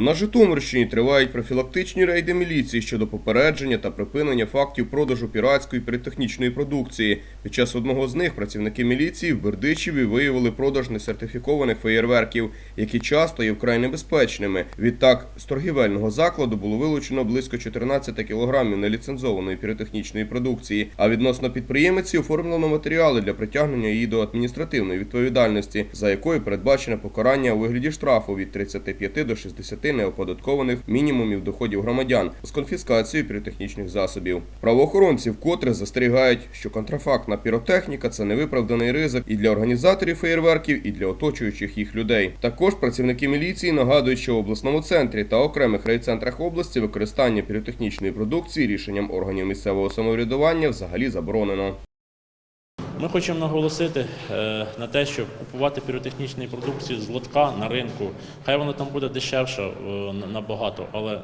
На Житомирщині тривають профілактичні рейди міліції щодо попередження та припинення фактів продажу піратської піротехнічної продукції. Під час одного з них працівники міліції в Бердичеві виявили продаж несертифікованих феєрверків, які часто є вкрай небезпечними. Відтак, з торгівельного закладу було вилучено близько 14 кілограмів неліцензованої піротехнічної продукції. А відносно підприємиці оформлено матеріали для притягнення її до адміністративної відповідальності, за якою передбачене покарання у вигляді штрафу від 35 до 60 неоподаткованих мінімумів доходів громадян з конфіскацією піротехнічних засобів. Правоохоронці вкотре застерігають, що контрафактна піротехніка це невиправданий ризик і для організаторів феєрверків, і для оточуючих їх людей. Також працівники міліції нагадують, що в обласному центрі та окремих райцентрах області використання піротехнічної продукції рішенням органів місцевого самоврядування взагалі заборонено. Ми хочемо наголосити е, на те, що купувати піротехнічні продукції з лотка на ринку, хай воно там буде дешевше е, на- набагато, але е,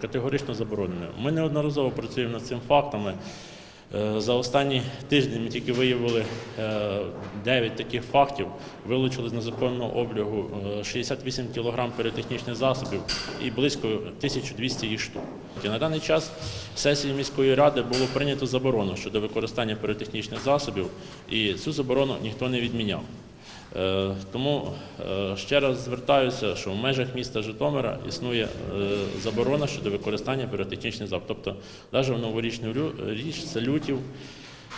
категорично заборонено. Ми неодноразово працюємо над цим фактами. Е, За останні тижні ми тільки виявили 9 таких фактів, вилучили з незаконного облігу е, 68 кг перетехнічних засобів і близько 1200 їх штук. І на даний час сесії міської ради було прийнято заборону щодо використання перетехнічних засобів, і цю заборону ніхто не відміняв. Е, Тому е, ще раз звертаюся, що в межах міста Житомира існує е, заборона щодо використання піротехнічних засобів. Тобто навіть в новорічну річ, салютів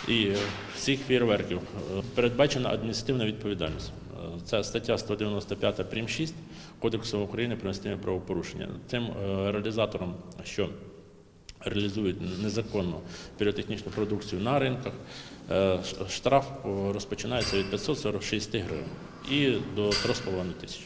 і всіх фейерверків е, передбачена адміністративна відповідальність. Це стаття 195 прим. 6 Кодексу України про адміністративне правопорушення. Тим реалізаторам, що реалізують незаконну піротехнічну продукцію на ринках, е, штраф розпочинається від 546 гривень і до 3,5 тисяч.